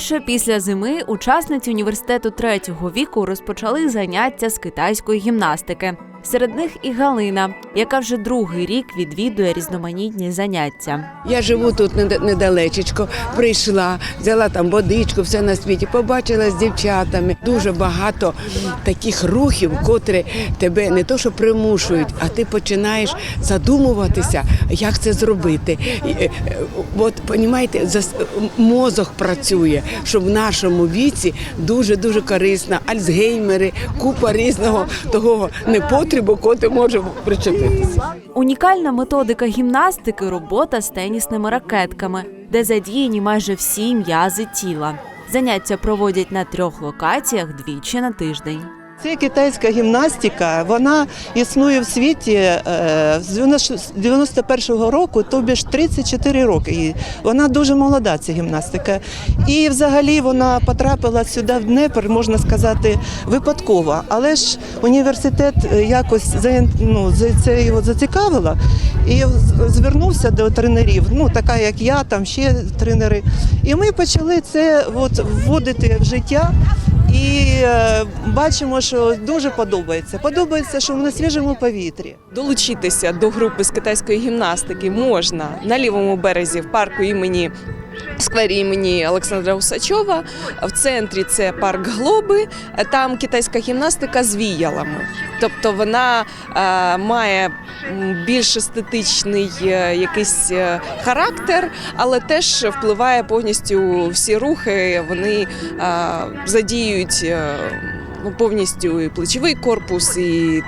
Вперше після зими учасниці університету третього віку розпочали заняття з китайської гімнастики. Серед них і Галина, яка вже другий рік відвідує різноманітні заняття. Я живу тут неда- недалечечко. Прийшла, взяла там водичку, все на світі, побачила з дівчатами. Дуже багато таких рухів, котрі тебе не то що примушують, а ти починаєш задумуватися, як це зробити. Е, От понімаєте, мозок працює, що в нашому віці дуже дуже корисно. Альцгеймери, купа різного того непотребу, коти може причепитися. Унікальна методика гімнастики робота з тенісними ракетками, де задіяні майже всі м'язи тіла. Заняття проводять на трьох локаціях двічі на тиждень. Це китайська гімнастика. Вона існує в світі е, з 91-го року, тобі ж 34 роки. Вона дуже молода, ця гімнастика. І взагалі вона потрапила сюди в Днепр, можна сказати, випадково. Але ж університет е, якось ну, за- це його зацікавило і звернувся до тренерів, ну така як я, там ще тренери. І ми почали це от, вводити в життя. І е, бачимо, що дуже подобається. Подобається, що на свіжому повітрі. Долучитися до групи з китайської гімнастики можна на лівому березі в парку імені. Сквері імені Олександра Усачова в центрі це парк Глоби. Там китайська гімнастика з віялами. Тобто вона е, має більш естетичний е, якийсь е, характер, але теж впливає повністю всі рухи. Вони е, задіють е, повністю і плечовий корпус, і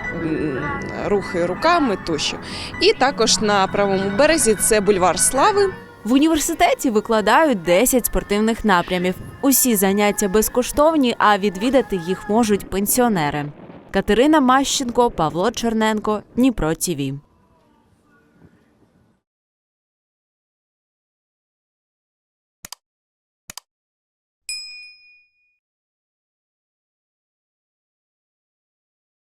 рухи руками тощо. І також на правому березі це бульвар слави. В університеті викладають 10 спортивних напрямів. Усі заняття безкоштовні, а відвідати їх можуть пенсіонери. Катерина Мащенко, Павло Черненко, Дніпро ТІВІ.